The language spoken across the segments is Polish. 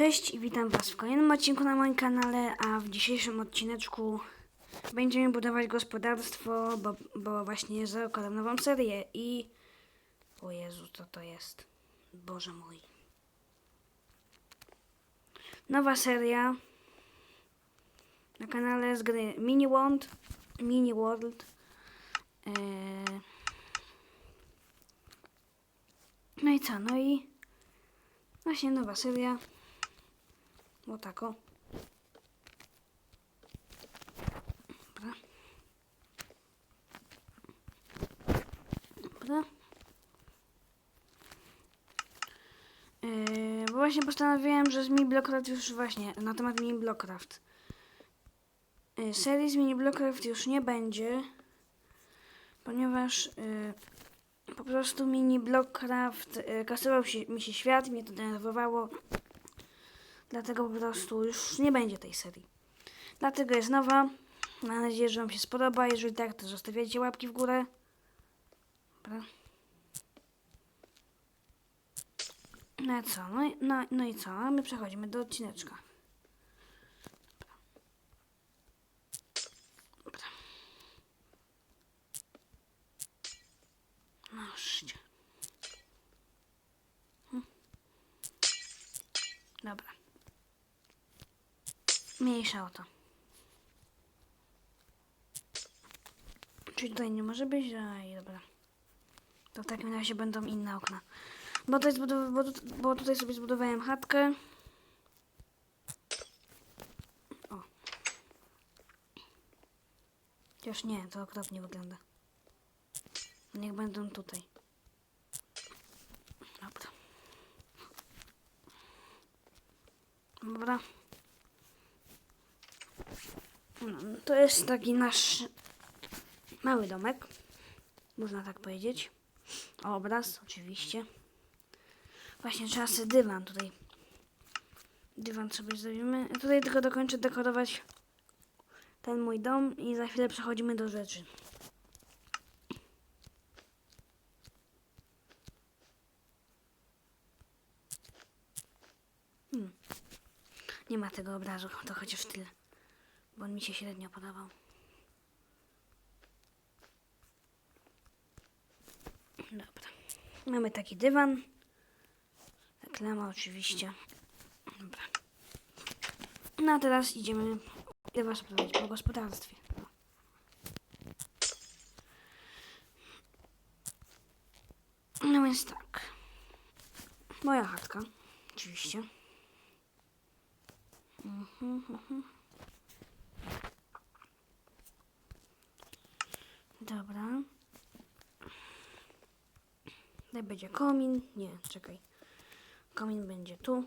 Cześć i witam Was w kolejnym odcinku na moim kanale, a w dzisiejszym odcineczku będziemy budować gospodarstwo, bo, bo właśnie zakładam nową serię i... O Jezu, co to jest? Boże mój. Nowa seria na kanale z gry Mini World. Mini World. Eee... No i co? No i właśnie nowa seria. O tako. Dobra. Dobra. Yy, bo właśnie postanowiłem, że z Mini Blockcraft już właśnie, na temat Mini Blockcraft. Yy, serii z Mini Blockcraft już nie będzie, ponieważ yy, po prostu Mini Blockcraft yy, kasował się, mi się świat, mnie to denerwowało. Dlatego po prostu już nie będzie tej serii. Dlatego jest nowa. Mam nadzieję, że Wam się spodoba. Jeżeli tak, to zostawiajcie łapki w górę. Dobra. No i co? No, i- no, no i co? My przechodzimy do odcineczka. Dobra. No, szcie. Dobra. Mniejsza o to. Czyli tutaj nie może być, a i dobra. To w takim razie będą inne okna. Bo, tutaj bo, bo tutaj sobie zbudowałem chatkę. O. Chociaż nie, to okropnie wygląda. Niech będą tutaj. Dobra. Dobra. No, to jest taki nasz mały domek. Można tak powiedzieć. Obraz, oczywiście. Właśnie trzeba sobie dywan tutaj. Dywan sobie zrobimy. Tutaj tylko dokończę dekorować ten mój dom i za chwilę przechodzimy do rzeczy. Hmm. Nie ma tego obrazu, to chociaż tyle. Bo on mi się średnio podobał. Dobra. Mamy taki dywan. Reklama oczywiście. Dobra. No a teraz idziemy was opowiadać po gospodarstwie. No więc tak. Moja chatka. Oczywiście. Mhm, mhm. Dobra. Tutaj będzie komin. Nie, czekaj. Komin będzie tu.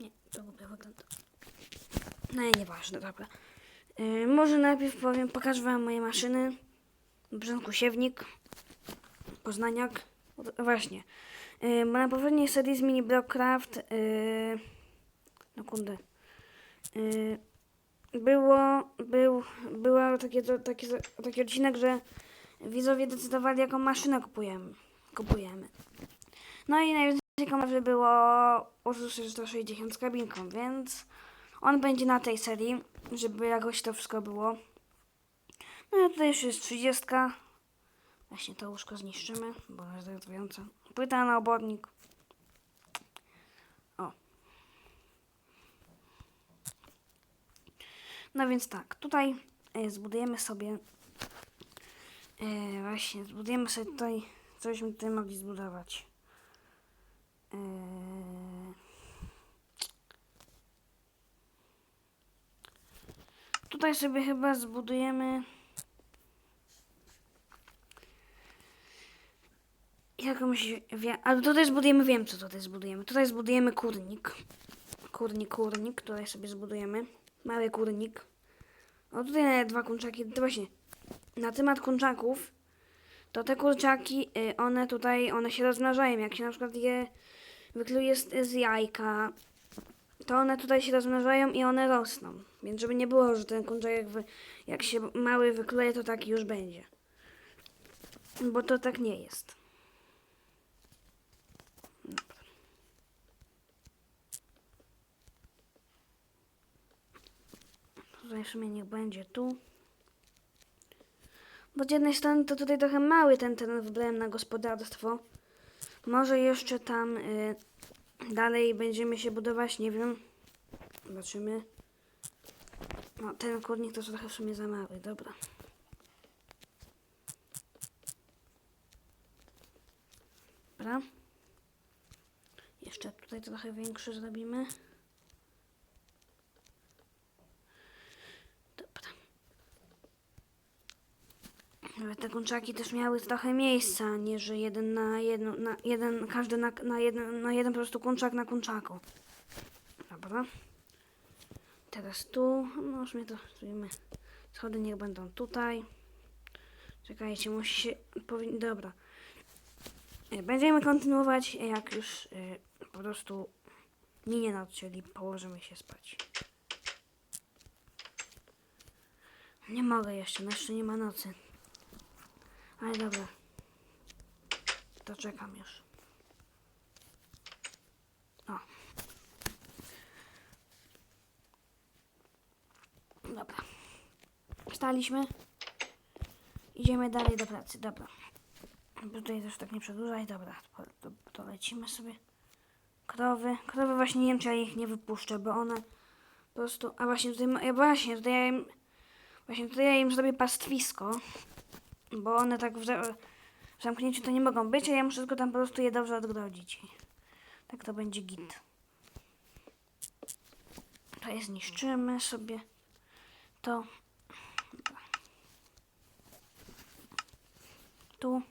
Nie, to głupio wygląda. No i nieważne, dobra. Yy, może najpierw powiem, pokażę wam moje maszyny. Początku siewnik. Poznaniak. Właśnie. Yy, bo na poprzedniej serii z Mini Blockcraft yy, no kurde. Yy, było, był, była takie, taki, taki odcinek, że widzowie decydowali, jaką maszynę kupujemy. kupujemy. No i najwięcej komentarzy było Ursus 160 z kabinką, więc on będzie na tej serii, żeby jakoś to wszystko było. No i tutaj już jest 30. Właśnie to łóżko zniszczymy, bo jest denerwujące. Płyta na obodnik. No więc tak, tutaj e, zbudujemy sobie e, właśnie, zbudujemy sobie tutaj, cośmy tutaj mogli zbudować. E, tutaj sobie chyba zbudujemy jakąś, wie, ale tutaj zbudujemy, wiem co tutaj zbudujemy. Tutaj zbudujemy kurnik. Kurnik, kurnik, tutaj sobie zbudujemy. Mały kurnik. O tutaj nawet dwa kurczaki. To właśnie, na temat kurczaków, to te kurczaki, y, one tutaj, one się rozmnażają. Jak się na przykład je wykluje z, z jajka, to one tutaj się rozmnażają i one rosną. Więc żeby nie było, że ten kurczak jak, wy, jak się mały wykluje, to taki już będzie. Bo to tak nie jest. Tutaj w sumie niech będzie tu. Bo z jednej strony to tutaj trochę mały ten teren wybrałem na gospodarstwo. Może jeszcze tam y, dalej będziemy się budować, nie wiem. Zobaczymy. No, ten kurnik to trochę w sumie za mały, dobra. Dobra. Jeszcze tutaj trochę większy zrobimy. Żeby te kurczaki też miały trochę miejsca, nie że jeden na jedno, na jeden, każdy na, na, jeden, na jeden po prostu kurczak na kurczaku. Dobra. Teraz tu, no już mnie to zrobimy. Schody niech będą tutaj. Czekajcie, musi się, powinien, dobra. E, Będziemy kontynuować, jak już e, po prostu minie noc, czyli położymy się spać. Nie mogę jeszcze, no jeszcze nie ma nocy. Ale dobra. To czekam już. O. Dobra. Wstaliśmy. Idziemy dalej do pracy, dobra. Tutaj też tak nie przedłużaj, dobra, to, to, lecimy sobie. Krowy, krowy właśnie nie wiem, czy ja ich nie wypuszczę, bo one po prostu, a właśnie tutaj, właśnie, tutaj ja im, właśnie tutaj ja im zrobię pastwisko, bo one tak w, w zamknięciu to nie mogą być, a ja muszę tylko tam po prostu je dobrze odgrodzić. Tak to będzie git. To je zniszczymy sobie. To. Tu.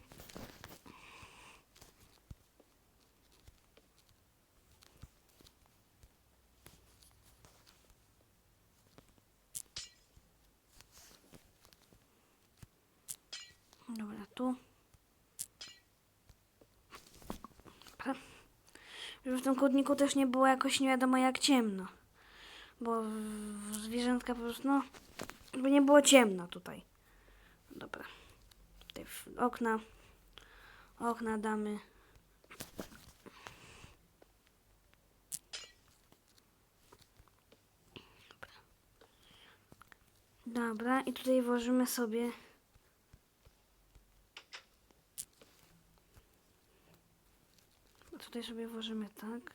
Dobra, tu. W tym kurniku też nie było jakoś nie wiadomo jak ciemno. Bo zwierzętka po prostu, no, nie było ciemno tutaj. Dobra. Tutaj okna. Okna damy. Dobra, i tutaj włożymy sobie Tutaj sobie włożymy tak.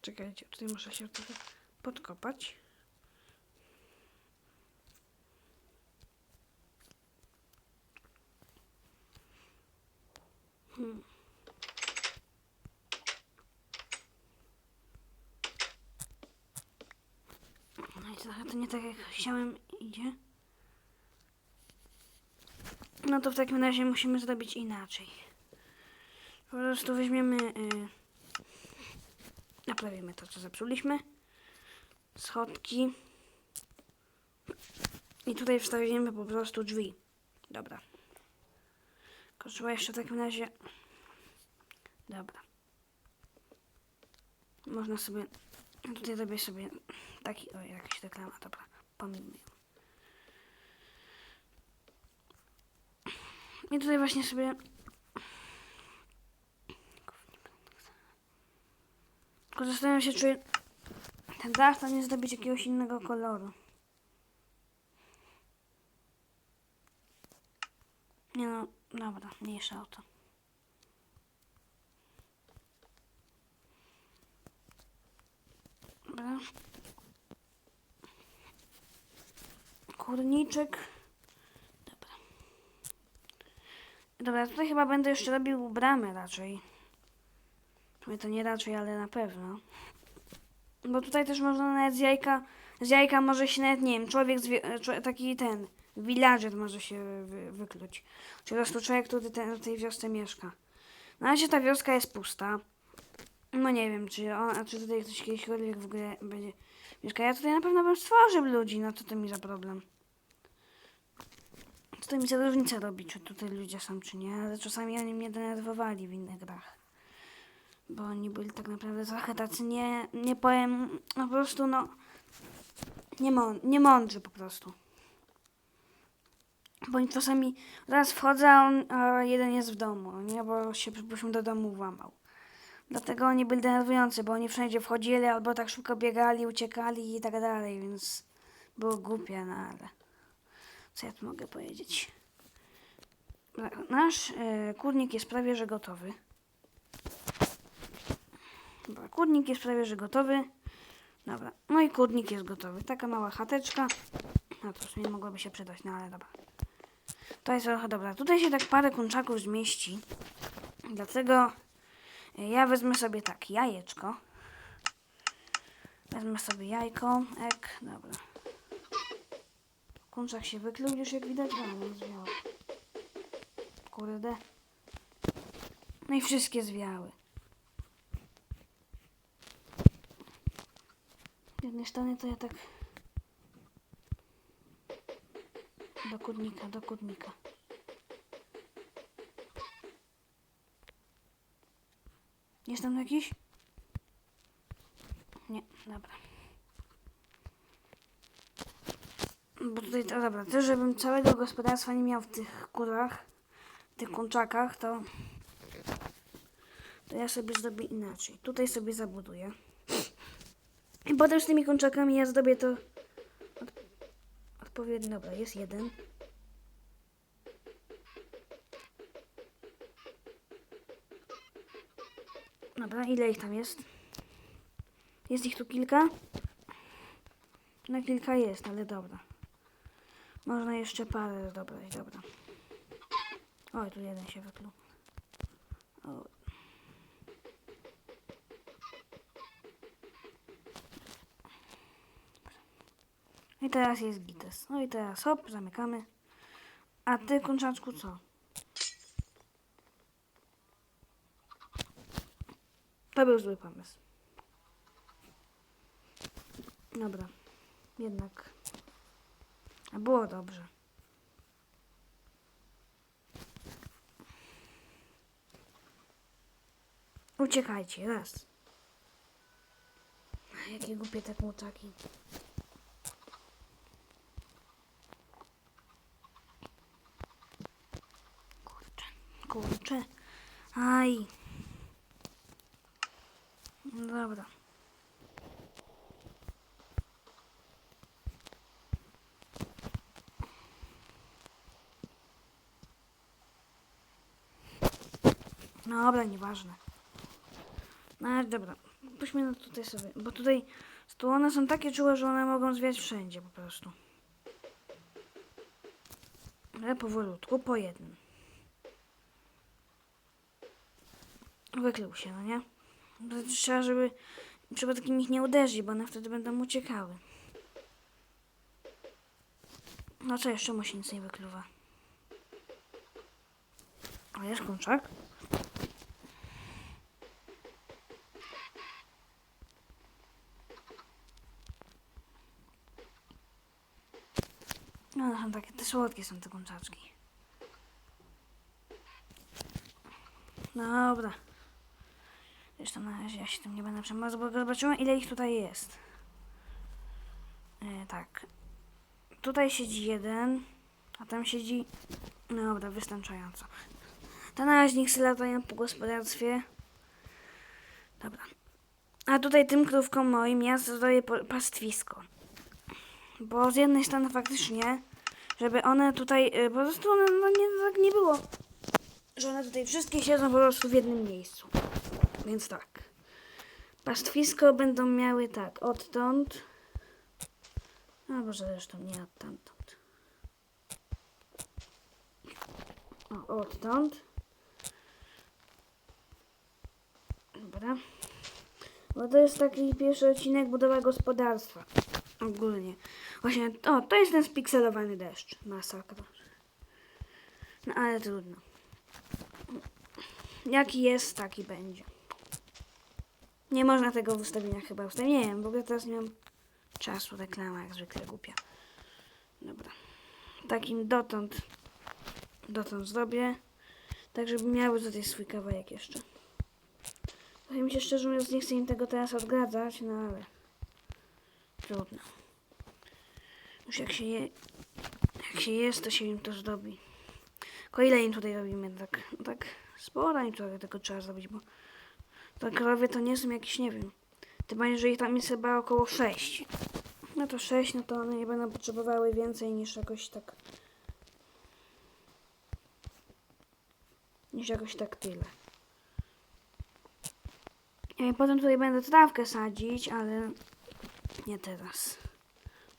Czekajcie, tutaj muszę się trochę podkopać. Hmm. No i trochę to nie tak jak chciałem idzie. No to w takim razie musimy zrobić inaczej. Po prostu weźmiemy. Y, naprawimy to, co zepsuliśmy. Schodki. I tutaj wstawimy po prostu drzwi. Dobra. Tylko jeszcze w takim razie. Dobra. Można sobie. Tutaj zrobię sobie taki. O, jakaś reklama, dobra. Pomijmy I tutaj właśnie sobie. Tylko zastanawiam się, czy ten dach to nie zrobić jakiegoś innego koloru. Nie no, dobra, mniejsza o to. Dobra. Kurniczek. Dobra. Dobra, tutaj chyba będę jeszcze robił bramę raczej. Sumie to nie raczej, ale na pewno. Bo tutaj też można nawet z jajka, z jajka może się nawet, nie wiem, człowiek, czło- taki ten, villager może się wy, wykluć. Czy po prostu człowiek, który ten, w tej wiosce mieszka. Na razie ta wioska jest pusta. No nie wiem, czy, on, czy tutaj ktoś kiedyśkolwiek w ogóle będzie mieszkał. Ja tutaj na pewno bym stworzył ludzi, no co to mi za problem. To mi za różnica robi, czy tutaj ludzie są, czy nie, ale czasami oni mnie denerwowali w innych grach. Bo oni byli tak naprawdę trochę tacy nie, nie powiem, no po prostu no, Nie, mą- nie mądrzy po prostu. Bo oni czasami raz wchodzę, a, a jeden jest w domu, no nie? Bo się przypuśćmy do domu włamał. Dlatego oni byli denerwujący, bo oni wszędzie wchodzili albo tak szybko biegali, uciekali i tak dalej, więc było głupie, no ale co ja tu mogę powiedzieć? Nasz e, kurnik jest prawie że gotowy. Dobra, kurnik jest prawie że gotowy. Dobra, no i kurnik jest gotowy. Taka mała chateczka. No to w sumie mogłoby się przydać, no ale dobra. To jest trochę dobra. Tutaj się tak parę kurczaków zmieści. Dlatego e, ja wezmę sobie tak, jajeczko. Wezmę sobie jajko, ek, dobra. Kurczak się wykluł już jak widać, no nie. Kurde. No i wszystkie zwiały. Z jednej strony to ja tak do kurnika, do kurnika. Jest tam jakiś? Nie, dobra. Bo tutaj, to dobra, też żebym całego gospodarstwa nie miał w tych kurach, w tych kurczakach, to, to ja sobie zrobię inaczej. Tutaj sobie zabuduję. I potem z tymi kurczakami ja zrobię to od, odpowiednio. Dobra, jest jeden. Dobra, ile ich tam jest? Jest ich tu kilka? No kilka jest, ale dobra. Można jeszcze parę dobrać, dobra. Oj, tu jeden się wykluł. I teraz jest gites. No i teraz hop, zamykamy. A ty, kończaczku, co? To był zły pomysł. Dobra. Jednak. Było dobrze. Uciekajcie, raz. Jakie głupie te kurczaki. Kurczę, kurczę. Aj. No Dobra. No dobra, nieważne. No ale dobra, puśćmy no tutaj sobie, bo tutaj tu one są takie czułe, że one mogą zwiać wszędzie po prostu. Ale powolutku, po jednym. Wykluł się, no nie? Trzeba, żeby przypadkiem ich nie uderzyć, bo one wtedy będą uciekały. No co jeszcze mu się nic nie wykluwa? O, jest kurczak. No, one są takie, te słodkie są te kurczaczki. Dobra. Zresztą na razie ja się tym nie będę przejmować, bo zobaczymy ile ich tutaj jest. E, tak. Tutaj siedzi jeden, a tam siedzi... No dobra, wystarczająco. To na razie niech sobie latają po gospodarstwie. Dobra. A tutaj tym krówkom moim ja po- pastwisko. Bo z jednej strony faktycznie, żeby one tutaj, y, po prostu one, no nie, tak nie było, że one tutaj wszystkie siedzą po prostu w jednym miejscu. Więc tak. Pastwisko będą miały tak, odtąd, a może zresztą nie odtamtąd. O, odtąd. Dobra. Bo to jest taki pierwszy odcinek budowa gospodarstwa. Ogólnie. Właśnie, o, to jest ten spikselowany deszcz. Masakra. No ale trudno. Jaki jest, taki będzie. Nie można tego w ustawieniach chyba ustawić. Nie wiem, w ogóle teraz nie mam czasu. Reklama jak zwykle głupia. Dobra. Takim dotąd dotąd zrobię. Tak, żeby miały tutaj swój kawałek jeszcze. Powiem mi się szczerze mówiąc, nie chcę im tego teraz odgradzać, no ale trudno. Już jak się je, jak się jest, to się im to zdobi. Tylko ile im tutaj robimy? Tak, tak sporo im trochę tego trzeba zrobić, bo te krowy to nie są jakieś, nie wiem. Tym bardziej, że ich tam jest chyba około 6. No to 6, no to one nie będą potrzebowały więcej niż jakoś tak... Niż jakoś tak tyle. I potem tutaj będę trawkę sadzić, ale nie teraz.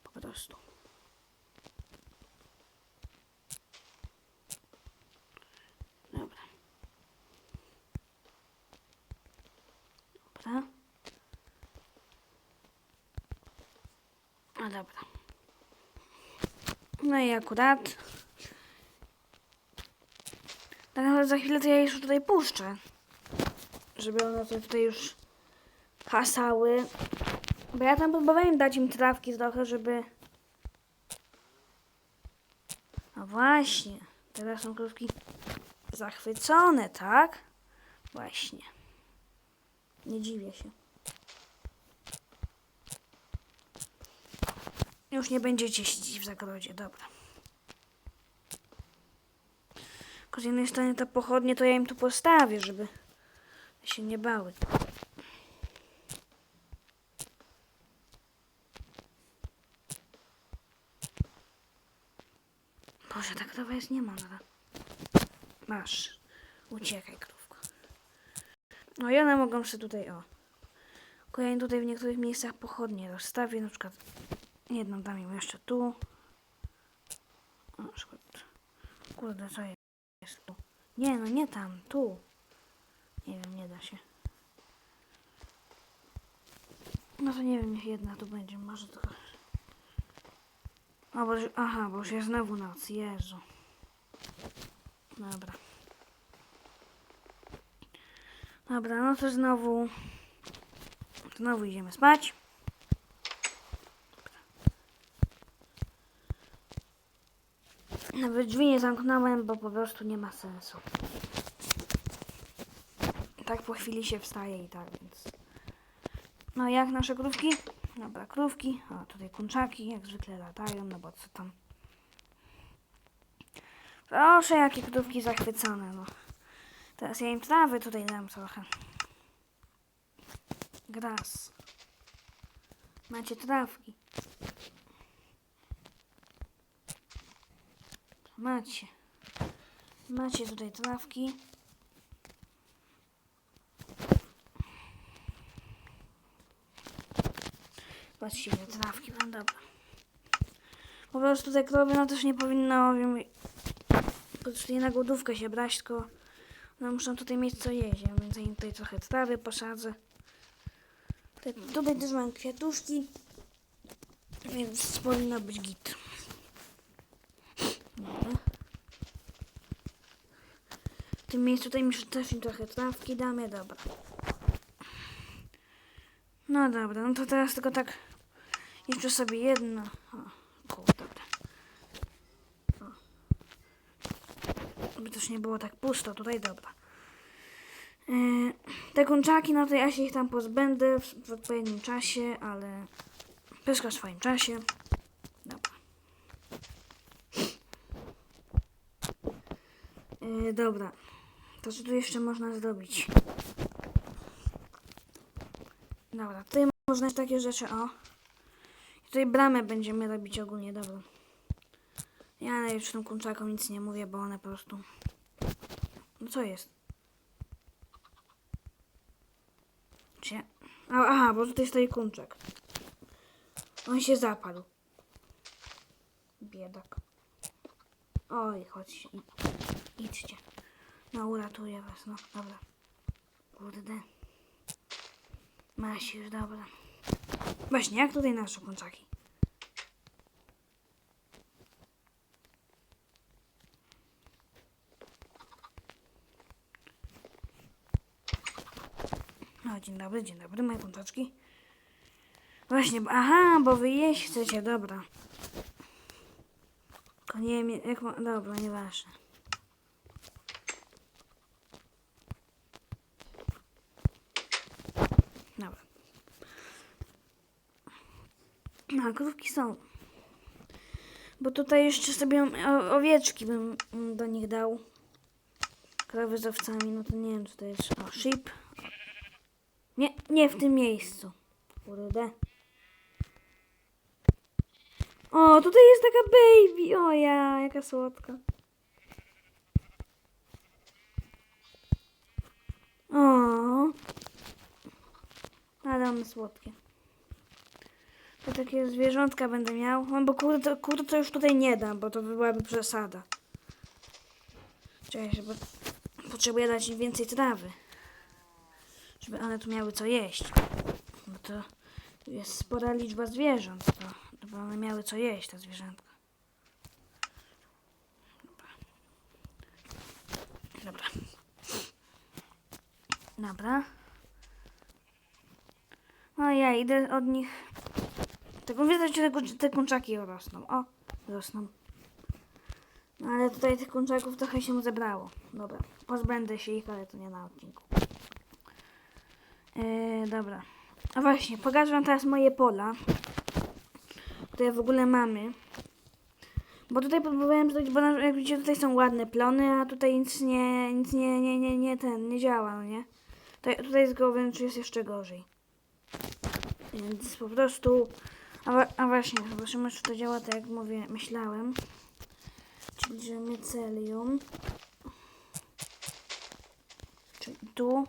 Po prostu. Dobra. Dobra. No dobra. No i akurat. Tak naprawdę za chwilę to ja już tutaj puszczę. Żeby one tutaj już hasały. Bo ja tam próbowałem dać im trawki trochę, żeby... No właśnie. Teraz są krówki zachwycone, tak? Właśnie. Nie dziwię się. Już nie będziecie siedzieć w zagrodzie, dobra. Tylko z jednej strony te pochodnie to ja im tu postawię, żeby się nie bały. Boże, ta krowa jest niemądra. Masz. Uciekaj, krówko. No i one mogą sobie tutaj, o. Tylko im tutaj w niektórych miejscach pochodnie rozstawię, na przykład jedną dam im jeszcze tu. Na przykład, kurde, co jest tu? Nie, no nie tam, tu. Nie wiem, nie da się. No to nie wiem, niech jedna tu będzie, może to... O, bo, aha, bo już jest znowu noc, Jezu. Dobra. Dobra, no to znowu... Znowu idziemy spać. Nawet drzwi nie zamknąłem, bo po prostu nie ma sensu. Tak po chwili się wstaje i tak, więc... No jak nasze krówki? Dobra, krówki. O, tutaj kunczaki jak zwykle latają, no bo co tam. Proszę, jakie krówki zachwycone, no. Teraz ja im trawy tutaj dam trochę. Gras. Macie trawki. Macie. Macie tutaj trawki. Właściwie trawki, no dobra. Po prostu te krowy, no też nie powinno, wiem, nie na głodówkę się brać, tylko no muszą tutaj mieć co jeść, ja więc im tutaj trochę trawy posadzę. Tutaj, tutaj też mam kwiatuszki, więc powinno być git. W tym miejscu tutaj mi też im trochę trawki damy, dobra. No dobra, no to teraz tylko tak jeszcze sobie jedno. O, kół, dobra. O. Żeby też nie było tak pusto tutaj, dobra. Yy, te kurczaki, no to ja się ich tam pozbędę w, w odpowiednim czasie, ale wszystko w swoim czasie. Dobra. Yy, dobra. To co tu jeszcze można zrobić? Dobra, tutaj można takie rzeczy, o. Tutaj bramę będziemy robić ogólnie, dobra. Ja już tym kurczakom nic nie mówię, bo one po prostu... No co jest? A, aha, bo tutaj stoi kurczak. On się zapadł. Biedak. Oj, chodźcie, id- idźcie. No, uratuję was, no, dobra. Kurde. Masz już, dobra. Właśnie, jak tutaj nasze kurczaki? No, dzień dobry, dzień dobry, moje kurczaczki. Właśnie, aha, bo wy jeść chcecie, dobra. Tylko nie wiem, jak ma... Dobra, nieważne. Krówki są. Bo tutaj jeszcze sobie o, owieczki bym mm, do nich dał. Krowy z owcami, no to nie wiem, co to jest. O, sheep. Nie, nie w tym miejscu. Kurde. O, tutaj jest taka baby. O ja, jaka słodka. O. Ale one słodkie. To takie zwierzątka będę miał. No bo kurde, kurde to już tutaj nie dam, bo to byłaby przesada. Czekaj, żeby... Potrzebuję dać im więcej trawy. Żeby one tu miały co jeść. Bo to jest spora liczba zwierząt. To, żeby one miały co jeść, te zwierzęta. Dobra. Dobra. Dobra. No ja idę od nich. Tego widać, że te, kurczaki rosną. O, rosną. No ale tutaj tych kurczaków trochę się zebrało. Dobra, pozbędę się ich, ale to nie na odcinku. Yy, dobra. A właśnie, pokażę wam teraz moje pola, które w ogóle mamy. Bo tutaj próbowałem zrobić, bo jak widzicie tutaj są ładne plony, a tutaj nic nie, nic nie, nie, nie, nie ten, nie działa, no nie? Tutaj, tutaj z czy jest jeszcze gorzej. Więc po prostu, a, a właśnie, zobaczymy czy to działa tak jak mówię, myślałem. Czyli, że mycelium. Czyli tu.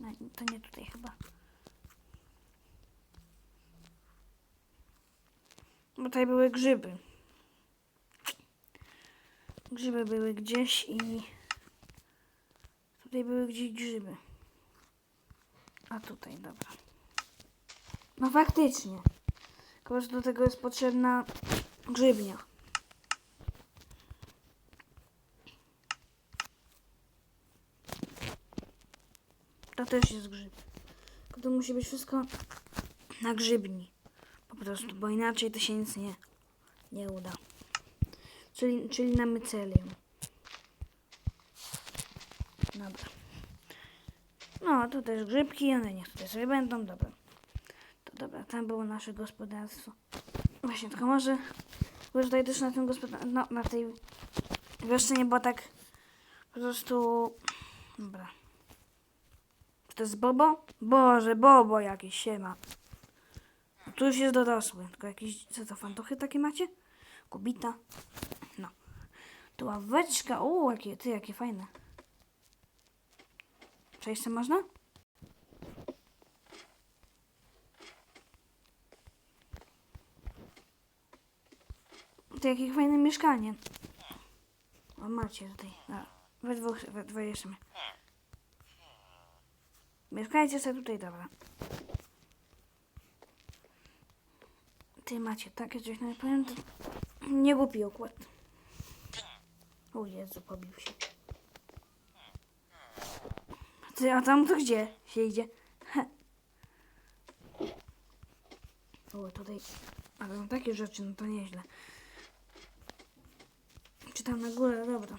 No, to nie tutaj chyba. Bo tutaj były grzyby. Grzyby były gdzieś i tutaj były gdzieś grzyby. A tutaj, dobra. No faktycznie. Tylko, że do tego jest potrzebna grzybnia. To też jest grzyb. Tylko to musi być wszystko na grzybni. Po prostu, bo inaczej to się nic nie, nie uda. Czyli, czyli na mycelium. Dobra. No, tu też grzybki, one niech tutaj sobie będą, dobra. To dobra, tam było nasze gospodarstwo. Właśnie, tylko może, bo tutaj też na tym gospodarstwie, no, na tej wiosce nie było tak po prostu, dobra. Czy to jest Bobo? Boże, Bobo jakiś się ma. No, tu już jest dorosły, tylko jakieś, co to, fantuchy takie macie? Kubita. No. Tu ławeczka, uuu, jakie, ty, jakie fajne. Przejść tam można? To jakie fajne mieszkanie. O, macie tutaj. No, we dwóch, we dwoje jeszcze. Mieszkajcie sobie tutaj, dobra. Ty macie takie coś, no powiem, to nie głupi układ. O Jezu, pobił się. Ty, a tam to gdzie się idzie? O, tutaj. Ale no takie rzeczy, no to nieźle. Tam na górę, dobra.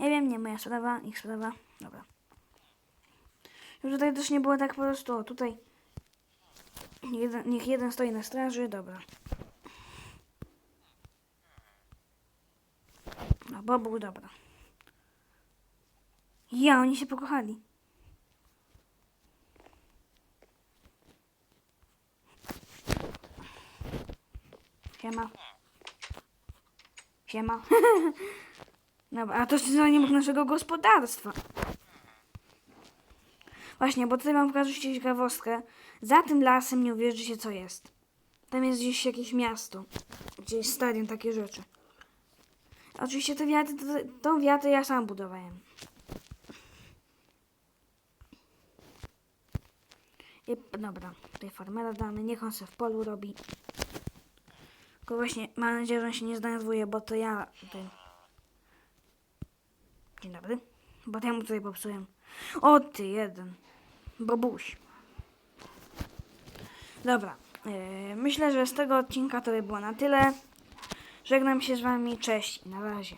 Nie wiem, nie moja sprawa, ich sprawa. Dobra. Już tutaj też nie było tak po prostu, o, tutaj. Jeden, niech jeden stoi na straży, dobra. No, Bobu, dobra. Ja, oni się pokochali. Siema. Siema. Dobra, a to jest zanim naszego gospodarstwa. Właśnie, bo tutaj wam pokażę ci ciekawostkę. Za tym lasem nie uwierzycie co jest. Tam jest gdzieś jakieś miasto. Gdzieś stadion, takie rzeczy. Oczywiście te wiaty, to, tą wiatę ja sam budowałem. I dobra, tutaj farmera damy, niech on se w polu robi. Tylko właśnie mam nadzieję, że on się nie zdenerwuje, bo to ja tutaj... Dzień dobry. Bo to ja mu tutaj popsułem. O ty jeden. Bobuś. Dobra. Yy, myślę, że z tego odcinka to by było na tyle. Żegnam się z wami. Cześć i na razie.